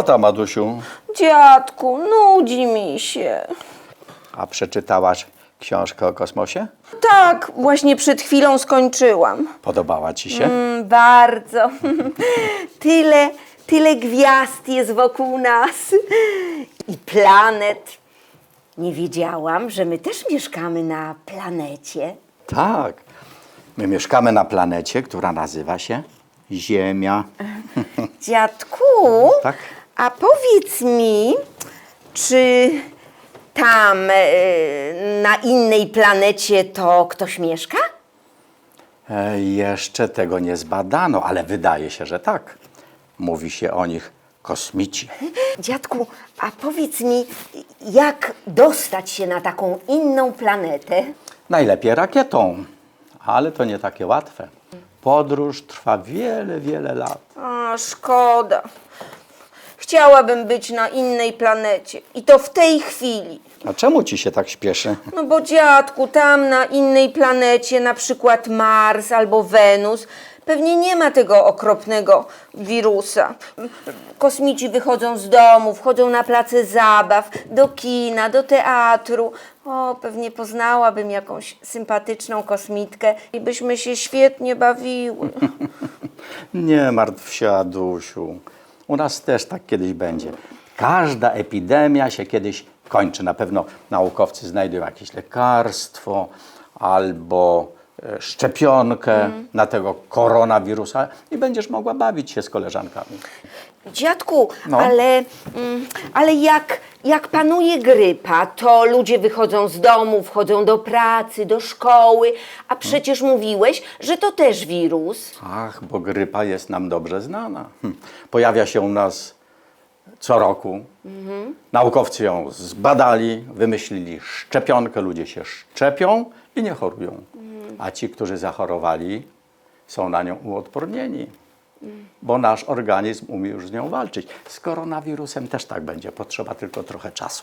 O, Co tam, Adusiu? dziadku, nudzi mi się. A przeczytałaś książkę o kosmosie? Tak, właśnie przed chwilą skończyłam. Podobała ci się? Mm, bardzo. tyle, tyle gwiazd jest wokół nas i planet. Nie wiedziałam, że my też mieszkamy na planecie. Tak. My mieszkamy na planecie, która nazywa się Ziemia. Dziadku, Tak? A powiedz mi, czy tam e, na innej planecie to ktoś mieszka? E, jeszcze tego nie zbadano, ale wydaje się, że tak. Mówi się o nich kosmici. Dziadku, a powiedz mi, jak dostać się na taką inną planetę? Najlepiej rakietą, ale to nie takie łatwe. Podróż trwa wiele, wiele lat. A, szkoda. Chciałabym być na innej planecie i to w tej chwili. A czemu ci się tak śpieszy? No bo dziadku, tam na innej planecie, na przykład Mars albo Wenus, pewnie nie ma tego okropnego wirusa. Kosmici wychodzą z domu, wchodzą na place zabaw, do kina, do teatru. O, pewnie poznałabym jakąś sympatyczną kosmitkę i byśmy się świetnie bawiły. Nie martw się, Adusiu. U nas też tak kiedyś będzie. Każda epidemia się kiedyś kończy. Na pewno naukowcy znajdą jakieś lekarstwo albo e, szczepionkę na tego koronawirusa i będziesz mogła bawić się z koleżankami. Dziadku, No. ale, mm, ale jak, jak panuje grypa, to ludzie wychodzą z domu, wchodzą do pracy, do szkoły, a przecież mówiłeś, że to też wirus. Ach, bo grypa jest nam dobrze znana. Hm. Pojawia się u nas co roku. Naukowcy ją zbadali, wymyślili szczepionkę, ludzie się szczepią i nie chorują. A ci, którzy zachorowali, są na nią uodpornieni, bo nasz organizm umie już z nią walczyć. Z koronawirusem też tak będzie, potrzeba tylko trochę czasu.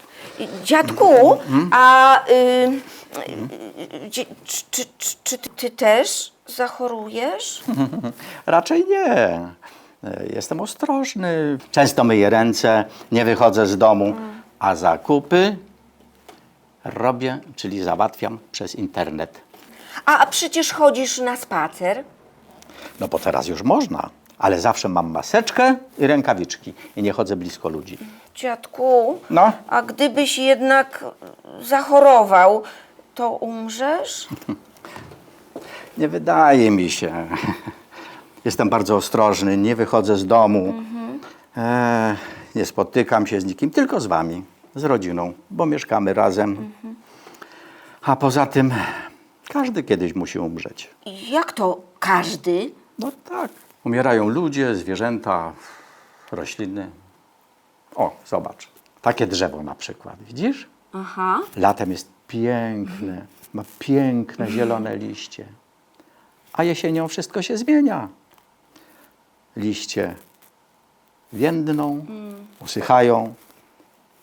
Dziadku, a y, y, dzie- czy, czy, czy, czy ty, ty też zachorujesz? Raczej nie. Jestem ostrożny. Często myję ręce, nie wychodzę z domu, a zakupy robię, czyli załatwiam przez internet. A, a przecież chodzisz na spacer. No bo teraz już można, ale zawsze mam maseczkę i rękawiczki i nie chodzę blisko ludzi. Dziadku, No. a gdybyś jednak zachorował, to umrzesz? Nie wydaje mi się. Jestem bardzo ostrożny, nie wychodzę z domu, e, nie spotykam się z nikim, tylko z wami, z rodziną, bo mieszkamy razem. A poza tym każdy kiedyś musi umrzeć. Jak to każdy? No tak. Umierają ludzie, zwierzęta, rośliny. O, zobacz. Takie drzewo na przykład, widzisz? Aha. Latem jest piękne, ma piękne zielone liście. A jesienią wszystko się zmienia. Liście więdną, usychają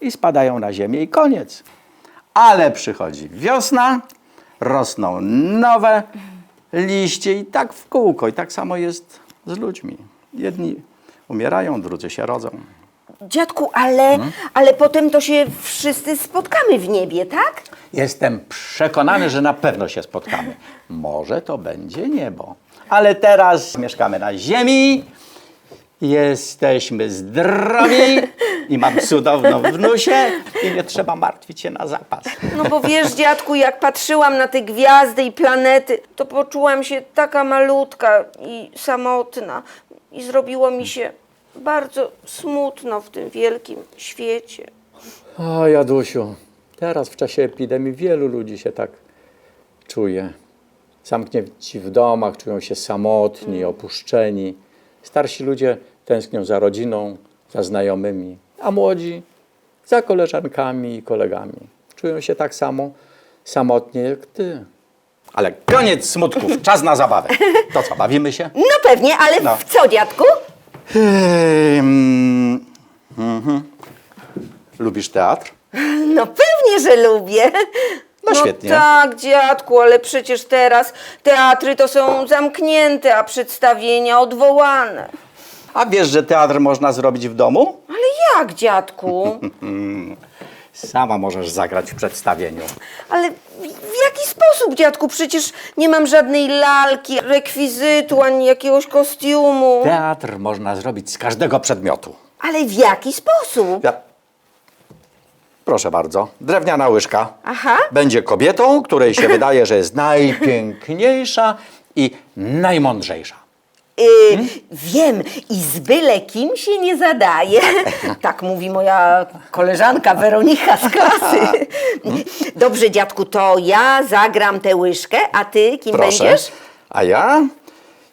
i spadają na ziemię i koniec. Ale przychodzi wiosna, rosną nowe liście i tak w kółko. I tak samo jest z ludźmi. Jedni umierają, drudzy się rodzą. Dziadku, ale, ale potem to się wszyscy spotkamy w niebie, tak? Jestem przekonany, że na pewno się spotkamy. Może to będzie niebo. Ale teraz mieszkamy na ziemi, jesteśmy zdrowi i mam cudowną wnusię i nie trzeba martwić się na zapas. No bo wiesz, dziadku, jak patrzyłam na te gwiazdy i planety, to poczułam się taka malutka i samotna. I zrobiło mi się bardzo smutno w tym wielkim świecie. O, Jadusiu, teraz w czasie epidemii wielu ludzi się tak czuje. Zamknięci w domach, czują się samotni, opuszczeni. Starsi ludzie tęsknią za rodziną, za znajomymi, a młodzi za koleżankami i kolegami. Czują się tak samo samotnie jak ty. Ale koniec smutków, czas na zabawę. To co, bawimy się? No pewnie, ale No. w co, dziadku? Hmm, mhm. Lubisz teatr? No pewnie, że lubię. No świetnie. tak, dziadku, ale przecież teraz teatry to są zamknięte, a przedstawienia odwołane. A wiesz, że teatr można zrobić w domu? Ale jak, dziadku? Sama możesz zagrać w przedstawieniu. Ale w w jaki sposób, dziadku? Przecież nie mam żadnej lalki, rekwizytu, ani jakiegoś kostiumu. Teatr można zrobić z każdego przedmiotu. Ale w jaki sposób? Ja... Proszę bardzo, drewniana łyżka. Aha. Będzie kobietą, której się wydaje, że jest najpiękniejsza i najmądrzejsza. Y, Wiem, i z byle kim się nie zadaje. Tak mówi moja koleżanka Weronika z klasy. Dobrze, dziadku, to ja zagram tę łyżkę, a ty kim Proszę. będziesz? A ja?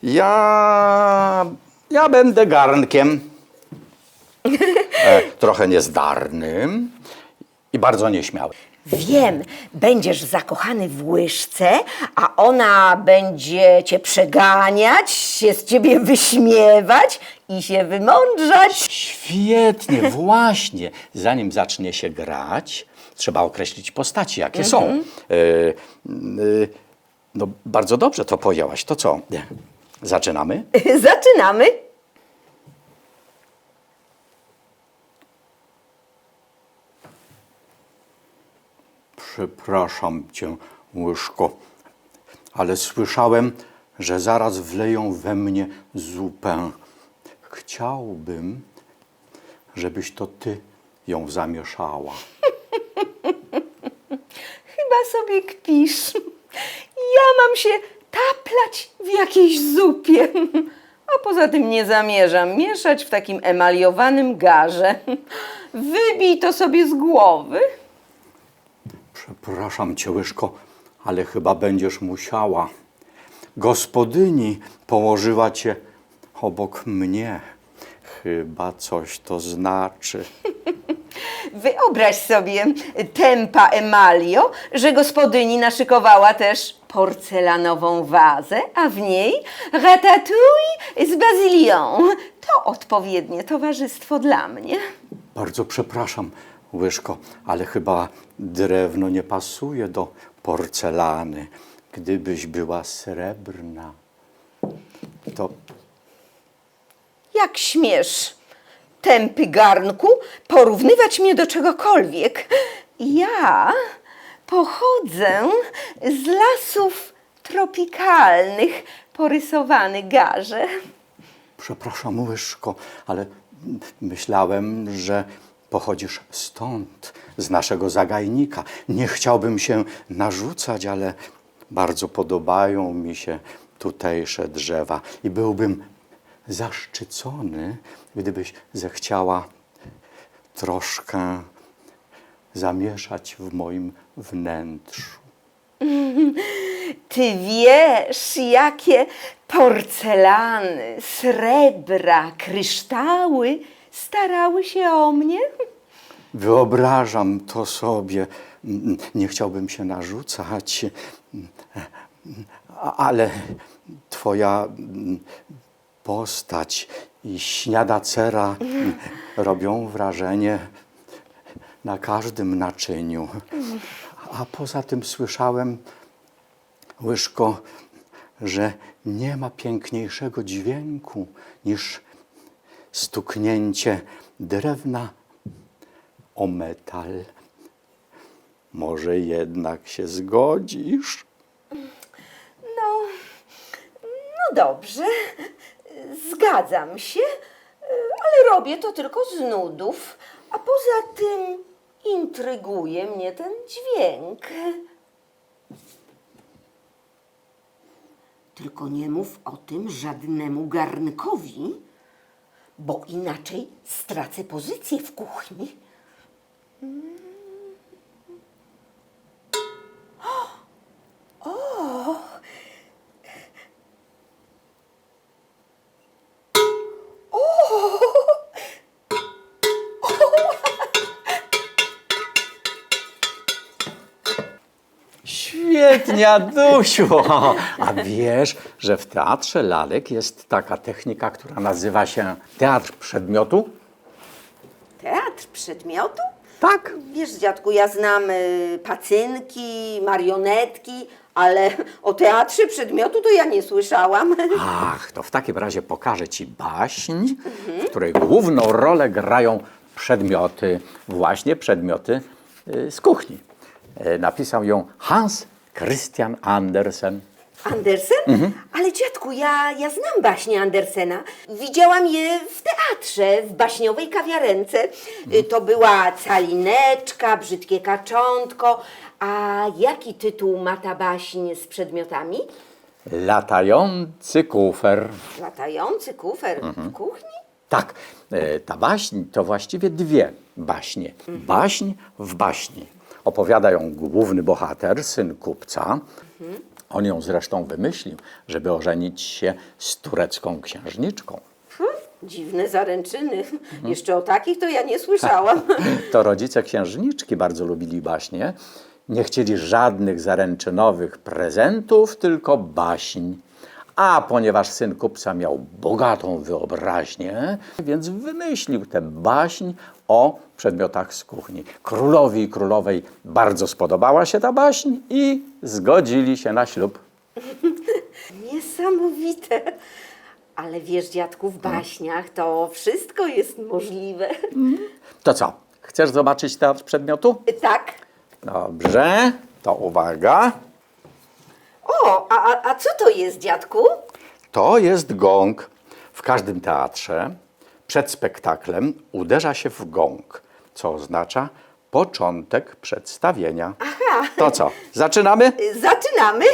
Ja. Ja będę garnkiem. E, trochę niezdarnym i bardzo nieśmiały. Wiem, będziesz zakochany w łyżce, a ona będzie cię przeganiać, się z ciebie wyśmiewać i się wymądrzać. Świetnie, właśnie. Zanim zacznie się grać, trzeba określić postaci, jakie są. E, e, no, bardzo dobrze to pojęłaś. To co? Zaczynamy? Zaczynamy. Przepraszam cię, łyżko, ale słyszałem, że zaraz wleją we mnie zupę. Chciałbym, żebyś to ty ją zamieszała. Chyba sobie kpisz. Ja mam się taplać w jakiejś zupie. A poza tym nie zamierzam mieszać w takim emaliowanym garze. Wybij to sobie z głowy. Przepraszam cię, łyżko, ale chyba będziesz musiała. Gospodyni położyła cię obok mnie. Chyba coś to znaczy. Wyobraź sobie, tempa Emalio, że gospodyni naszykowała też porcelanową wazę, a w niej ratatouille z bazylią. To odpowiednie towarzystwo dla mnie. Bardzo przepraszam, łyżko, ale chyba drewno nie pasuje do porcelany. Gdybyś była srebrna, to Jak śmiesz, tępy garnku, porównywać mnie do czegokolwiek? Ja pochodzę z lasów tropikalnych, porysowany garze. przepraszam, łyżko, ale myślałem, że pochodzisz stąd, z naszego zagajnika. Nie chciałbym się narzucać, ale bardzo podobają mi się tutejsze drzewa i byłbym zaszczycony, gdybyś zechciała troszkę zamieszać w moim wnętrzu. Ty wiesz, jakie porcelany, srebra, kryształy starały się o mnie? Wyobrażam to sobie. Nie chciałbym się narzucać, ale Twoja postać i śniadacera robią wrażenie na każdym naczyniu. A poza tym słyszałem, Łyżko, że nie ma piękniejszego dźwięku niż stuknięcie drewna o metal. Może jednak się zgodzisz? No, no dobrze, zgadzam się, ale robię to tylko z nudów, a poza tym intryguje mnie ten dźwięk. Tylko nie mów o tym żadnemu garnkowi, bo inaczej stracę pozycję w kuchni. Świetnie, Adusiu! A wiesz, że w teatrze lalek jest taka technika, która nazywa się teatr przedmiotu? Teatr przedmiotu? Tak. Wiesz, dziadku, ja znam y, pacynki, marionetki, Ale o teatrze przedmiotu to ja nie słyszałam. Ach, to w takim razie pokażę Ci baśń, w której główną rolę grają przedmioty, właśnie przedmioty y, z kuchni. E, Napisał ją Hans Christian Andersen. Andersen? Ale dziadku, ja, ja znam baśnie Andersena. Widziałam je w teatrze, w baśniowej kawiarence. Y, To była Calineczka, Brzydkie Kaczątko. A jaki tytuł ma ta baśń z przedmiotami? Latający kufer. Latający kufer w kuchni? Tak, e, ta baśń to właściwie dwie baśnie. Baśń w baśni. Opowiada ją główny bohater, syn kupca. On ją zresztą wymyślił, żeby ożenić się z turecką księżniczką. Hm, dziwne zaręczyny. Jeszcze o takich to ja nie słyszałam. To rodzice księżniczki bardzo lubili baśnie. Nie chcieli żadnych zaręczynowych prezentów, tylko baśń. A ponieważ syn kupca miał bogatą wyobraźnię, więc wymyślił tę baśń o przedmiotach z kuchni. Królowi i królowej bardzo spodobała się ta baśń i zgodzili się na ślub. Niesamowite. Ale wiesz, dziadku, w baśniach to wszystko jest możliwe. To co? Chcesz zobaczyć teatr przedmiotu? Tak? Dobrze, to uwaga. O, a, a, co to jest, dziadku? To jest gong. W każdym teatrze przed spektaklem uderza się w gong, co oznacza początek przedstawienia. Aha. To co, zaczynamy? Zaczynamy.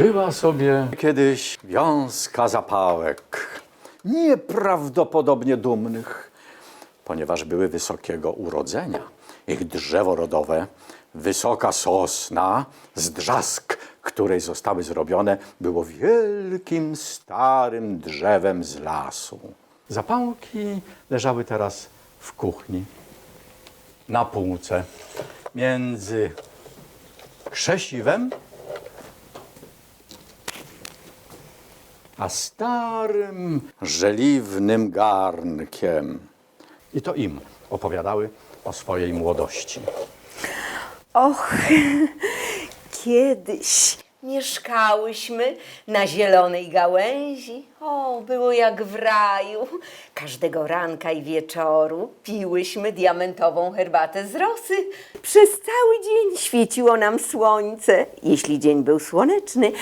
Była sobie kiedyś wiązka zapałek, nieprawdopodobnie dumnych, ponieważ były wysokiego urodzenia. Ich drzewo rodowe, wysoka sosna, z drzask, której zostały zrobione, było wielkim, starym drzewem z lasu. Zapałki leżały teraz w kuchni, na półce, między krzesiwem a starym, żeliwnym garnkiem. I to im opowiadały o swojej młodości. Och, kiedyś mieszkałyśmy na zielonej gałęzi. O, było jak w raju. Każdego ranka i wieczoru piłyśmy diamentową herbatę z rosy. Przez cały dzień świeciło nam słońce, jeśli dzień był słoneczny,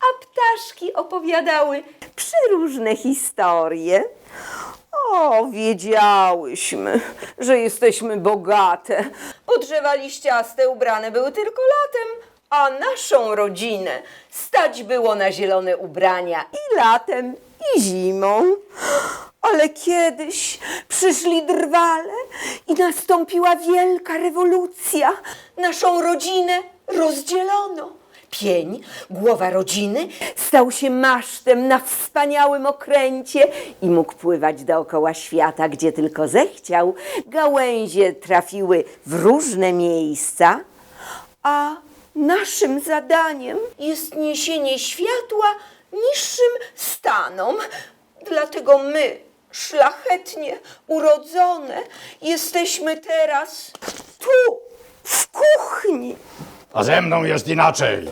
a ptaszki opowiadały przeróżne historie. O, wiedziałyśmy, że jesteśmy bogate, bo drzewa liściaste ubrane były tylko latem, a naszą rodzinę stać było na zielone ubrania i latem, i zimą. Ale kiedyś przyszli drwale i nastąpiła wielka rewolucja. Naszą rodzinę rozdzielono. Pień, głowa rodziny, stał się masztem na wspaniałym okręcie i mógł pływać dookoła świata, gdzie tylko zechciał. Gałęzie trafiły w różne miejsca, a naszym zadaniem jest niesienie światła niższym stanom. Dlatego my, szlachetnie urodzone, jesteśmy teraz tu, w kuchni. A ze mną jest inaczej.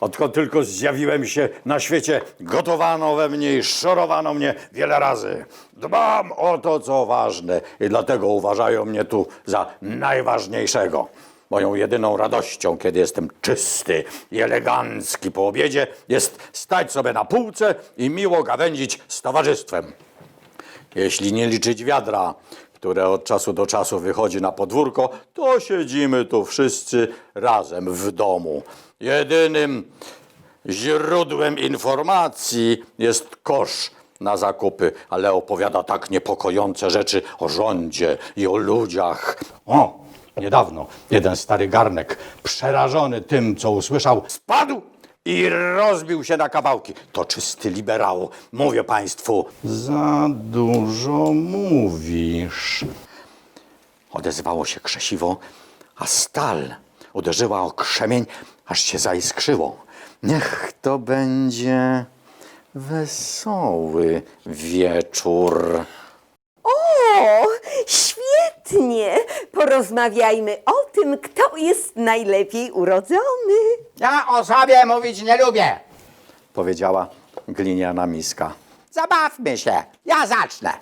Odkąd tylko zjawiłem się na świecie, gotowano we mnie i szorowano mnie wiele razy. Dbam o to, co ważne i dlatego uważają mnie tu za najważniejszego. Moją jedyną radością, kiedy jestem czysty i elegancki po obiedzie, jest stać sobie na półce i miło gawędzić z towarzystwem. Jeśli nie liczyć wiadra, które od czasu do czasu wychodzi na podwórko, to siedzimy tu wszyscy razem w domu. Jedynym źródłem informacji jest kosz na zakupy, ale opowiada tak niepokojące rzeczy o rządzie i o ludziach. O, niedawno jeden stary garnek, przerażony tym, co usłyszał, spadł i rozbił się na kawałki. To czysty liberał, mówię państwu. Za dużo mówisz. Odezwało się krzesiwo, a stal uderzyła o krzemień, aż się zaiskrzyło. Niech to będzie wesoły wieczór. O, świetnie! Porozmawiajmy o tym, kto jest najlepiej urodzony. Ja o sobie mówić nie lubię. Powiedziała gliniana miska. Zabawmy się, ja zacznę.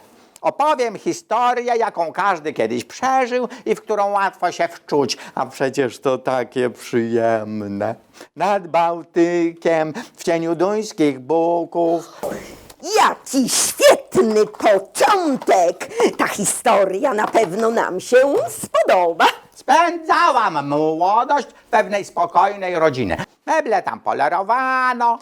Opowiem historię, jaką każdy kiedyś przeżył i w którą łatwo się wczuć. A przecież to takie przyjemne. Nad Bałtykiem, w cieniu duńskich buków. Jaki świetny początek! Ta historia na pewno nam się spodoba. Spędzałam młodość w pewnej spokojnej rodziny. Meble tam polerowano,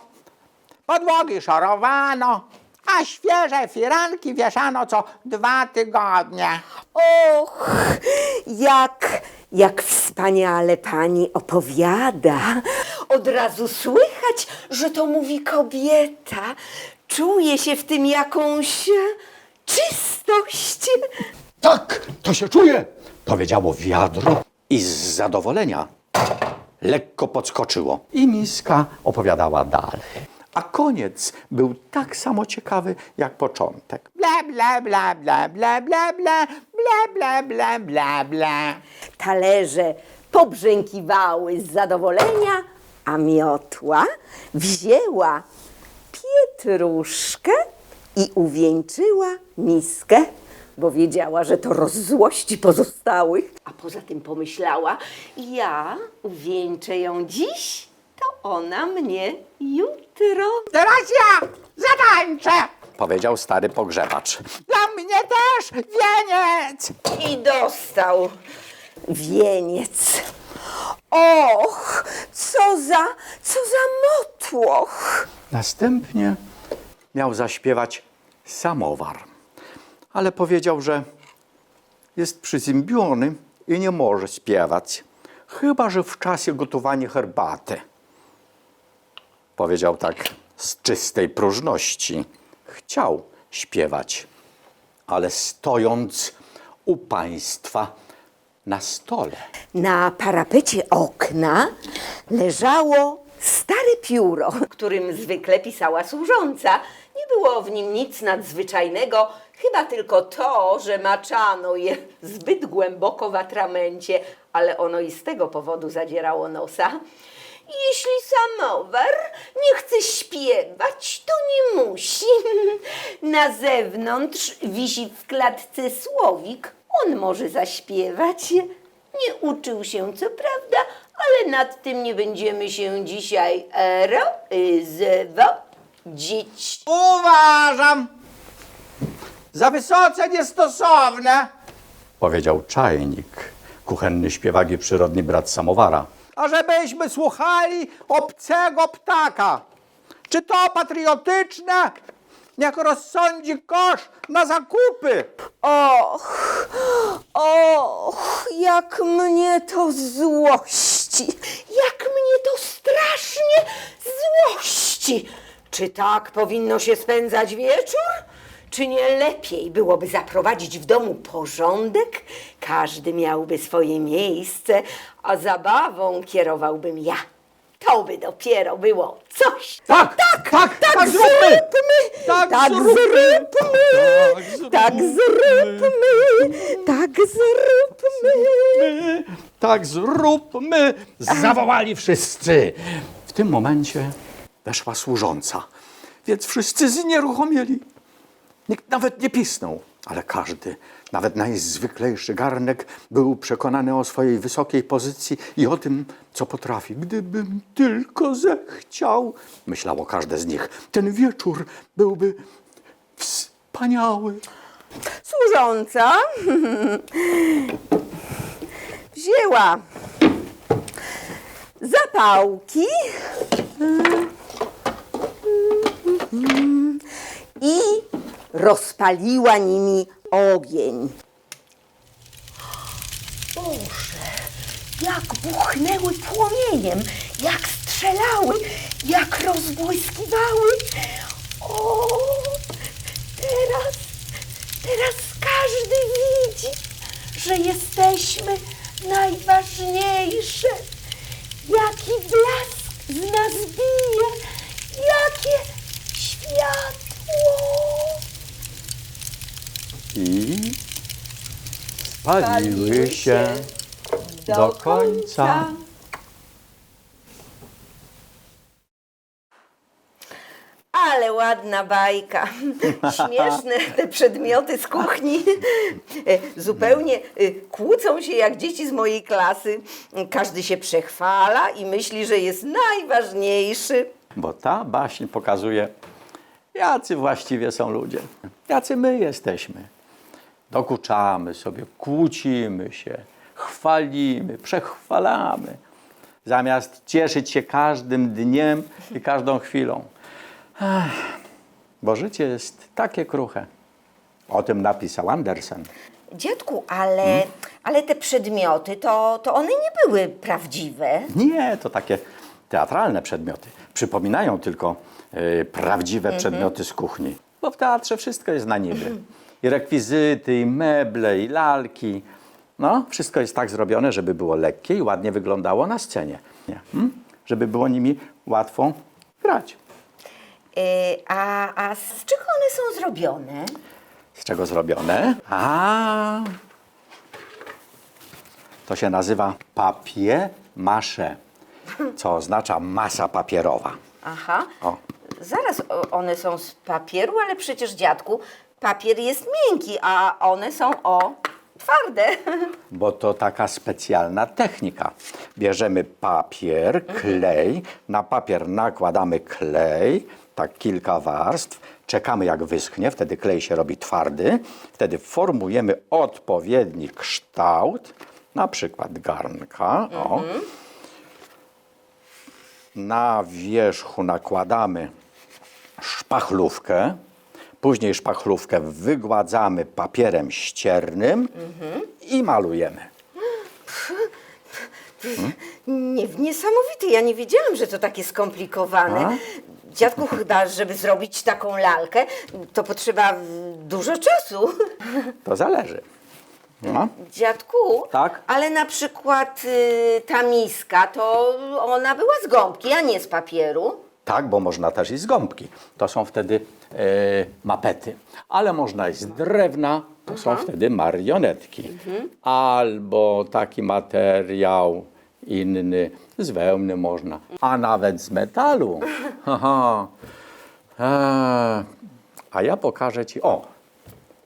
podłogi szorowano, a świeże firanki wieszano co dwa tygodnie. Och, jak, jak wspaniale pani opowiada. Od razu słychać, że to mówi kobieta. Czuje się w tym jakąś czystość. Tak, to się czuje, powiedziało wiadro i z zadowolenia lekko podskoczyło. I miska opowiadała dalej. A koniec był tak samo ciekawy jak początek. Bla, bla, bla, bla, bla, bla, bla, bla, bla, bla, bla, bla. Talerze pobrzękiwały z zadowolenia, a miotła wzięła pietruszkę i uwieńczyła miskę, bo wiedziała, że to rozzłości pozostałych. A poza tym pomyślała, ja uwieńczę ją dziś, to ona mnie jutro. Teraz ja zatańczę. Powiedział stary pogrzebacz. Dla mnie też wieniec. I dostał wieniec. Och, co za, co za motłoch! Następnie miał zaśpiewać samowar, ale powiedział, że jest przyziębiony i nie może śpiewać, chyba że w czasie gotowania herbaty. Powiedział tak z czystej próżności. Chciał śpiewać, ale stojąc u państwa na stole. Na parapecie okna leżało stare pióro, którym zwykle pisała służąca. Nie było w nim nic nadzwyczajnego, chyba tylko to, że maczano je zbyt głęboko w atramencie, ale ono i z tego powodu zadzierało nosa. Jeśli samowar nie chce śpiewać, to nie musi. Na zewnątrz wisi w klatce słowik. On może zaśpiewać. Nie uczył się, co prawda, ale nad tym nie będziemy się dzisiaj erozywodzić. Uważam za wysoce niestosowne, Powiedział czajnik, kuchenny śpiewak i przyrodni brat samowara. Ażebyśmy słuchali obcego ptaka. Czy to patriotyczne? Niech rozsądzi kosz na zakupy. Och, och, jak mnie to złości, jak mnie to strasznie złości. Czy tak powinno się spędzać wieczór? Czy nie lepiej byłoby zaprowadzić w domu porządek? Każdy miałby swoje miejsce, a zabawą kierowałbym ja. To by dopiero było coś. Tak, tak, tak, tak, zróbmy. Zróbmy! Tak, Tak zróbmy. zróbmy! Tak zróbmy! Tak zróbmy! Tak zróbmy! Zawołali wszyscy. W tym momencie weszła służąca, więc wszyscy znieruchomieli. Nikt nawet nie pisnął, ale każdy, nawet najzwyklejszy garnek, był przekonany o swojej wysokiej pozycji i o tym, co potrafi. Gdybym tylko zechciał, myślało każde z nich, ten wieczór byłby wspaniały. Służąca wzięła zapałki i rozpaliła nimi ogień. Boże, jak buchnęły płomieniem, jak strzelały, jak rozbłyskiwały. O, teraz, teraz każdy widzi, że jesteśmy najważniejsze. Jaki blask z nas bije, jakie światło. I spaliły się do końca. Ale ładna bajka. Śmieszne te przedmioty z kuchni. Zupełnie e, kłócą się jak dzieci z mojej klasy. Każdy się przechwala i myśli, że jest najważniejszy. Bo ta baśń pokazuje, jacy właściwie są ludzie, jacy my jesteśmy. Dokuczamy sobie, kłócimy się, chwalimy, przechwalamy, zamiast cieszyć się każdym dniem i każdą chwilą. Ech, bo życie jest takie kruche. O tym napisał Andersen. Dziadku, ale, ale te przedmioty, to, to one nie były prawdziwe. Nie, to takie teatralne przedmioty. Przypominają tylko y, prawdziwe przedmioty z kuchni. Bo w teatrze wszystko jest na niby. I rekwizyty, i meble, i lalki. No, wszystko jest tak zrobione, żeby było lekkie i ładnie wyglądało na scenie. Nie. Hmm? Żeby było nimi łatwo grać. E, a, a z czego one są zrobione? Z czego zrobione? A, to się nazywa papier mâché, co oznacza masa papierowa. Aha. O. Zaraz, o- one są z papieru, ale przecież dziadku, papier jest miękki, a one są o twarde. Bo to taka specjalna technika. Bierzemy papier, klej, na papier nakładamy klej, tak kilka warstw, czekamy jak wyschnie, wtedy klej się robi twardy, wtedy formujemy odpowiedni kształt, na przykład garnka. O. Na wierzchu nakładamy szpachlówkę, później szpachlówkę wygładzamy papierem ściernym i malujemy. Nie, niesamowity, ja nie wiedziałam, że to takie skomplikowane. A? Dziadku, chyba, żeby zrobić taką lalkę, to potrzeba dużo czasu. To zależy. No. Dziadku, Tak? ale na przykład y, ta miska, to ona była z gąbki, a nie z papieru. Tak, bo można też i z gąbki. To są wtedy e, mapety. Ale można i z drewna, to są wtedy marionetki. Albo taki materiał inny, z wełny można. A nawet z metalu. E, a ja pokażę Ci, o,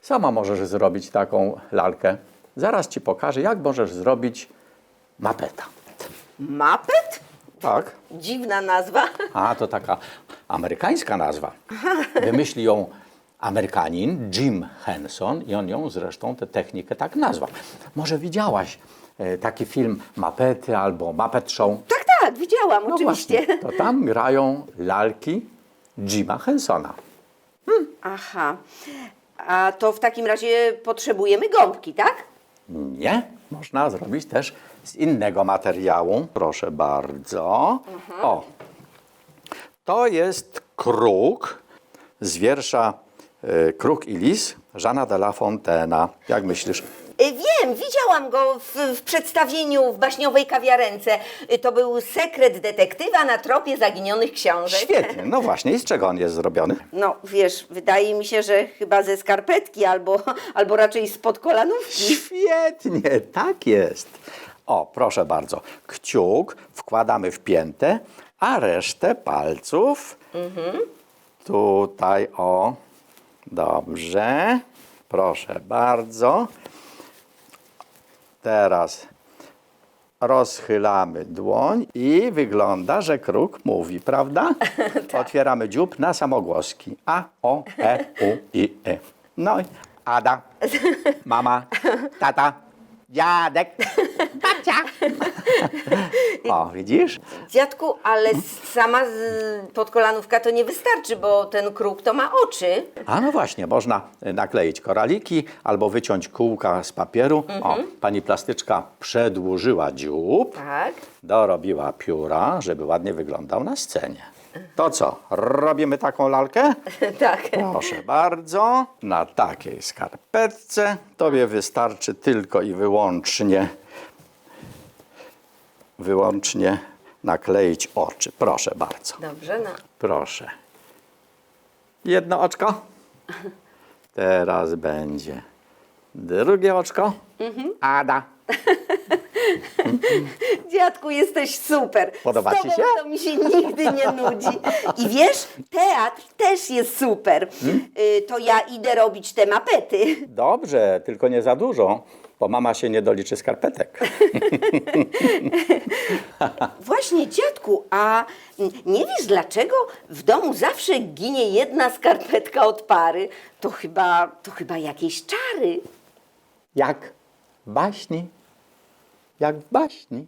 sama możesz zrobić taką lalkę. Zaraz Ci pokażę, jak możesz zrobić mapeta. Mapet? Tak. Dziwna nazwa. A, to taka amerykańska nazwa. Wymyślił ją Amerykanin Jim Henson i on ją zresztą tę technikę tak nazwał. Może widziałaś e, taki film Mapety albo Muppet Show? Tak, tak, widziałam, No oczywiście. właśnie, to tam grają lalki Jima Hensona. Aha. A to w takim razie potrzebujemy gąbki, tak? Nie, można zrobić też z innego materiału. Proszę bardzo. O, to jest kruk z wiersza y, Kruk i Lis Żana de la Fontaina. Jak myślisz? Y, Wiem, widziałam go w, w przedstawieniu w baśniowej kawiarence. Y, To był sekret detektywa na tropie zaginionych książek. Świetnie, no właśnie. I z czego on jest zrobiony? No wiesz, wydaje mi się, że chyba ze skarpetki albo, albo raczej spod kolanówki. Świetnie, tak jest. O, proszę bardzo. Kciuk wkładamy w piętę, a resztę palców tutaj, o. Dobrze. Proszę bardzo. Teraz rozchylamy dłoń i wygląda, że kruk mówi, prawda? Otwieramy dziób na samogłoski. A, O, E, U, I, Y. No i Ada, mama, tata, dziadek, babcia. O, widzisz? Dziadku, ale sama z podkolanówka to nie wystarczy, bo ten kruk to ma oczy. A no właśnie, można nakleić koraliki albo wyciąć kółka z papieru. O, pani plastyczka przedłużyła dziób, Tak. dorobiła pióra, żeby ładnie wyglądał na scenie. To co, robimy taką lalkę? tak. Proszę bardzo, na takiej skarpetce tobie wystarczy tylko i wyłącznie wyłącznie nakleić oczy. Proszę bardzo. Dobrze, no. Proszę. Jedno oczko. Teraz będzie drugie oczko. Ada. Dziadku, jesteś super. Podoba ci się? to mi się nigdy nie nudzi. I wiesz, teatr też jest super. Hmm? Y, to ja idę robić te mapety. Dobrze, tylko nie za dużo, bo mama się nie doliczy skarpetek. Właśnie, dziadku, a nie wiesz dlaczego w domu zawsze ginie jedna skarpetka od pary? To chyba, to chyba jakieś czary. Jak baśni. Jak w baśni.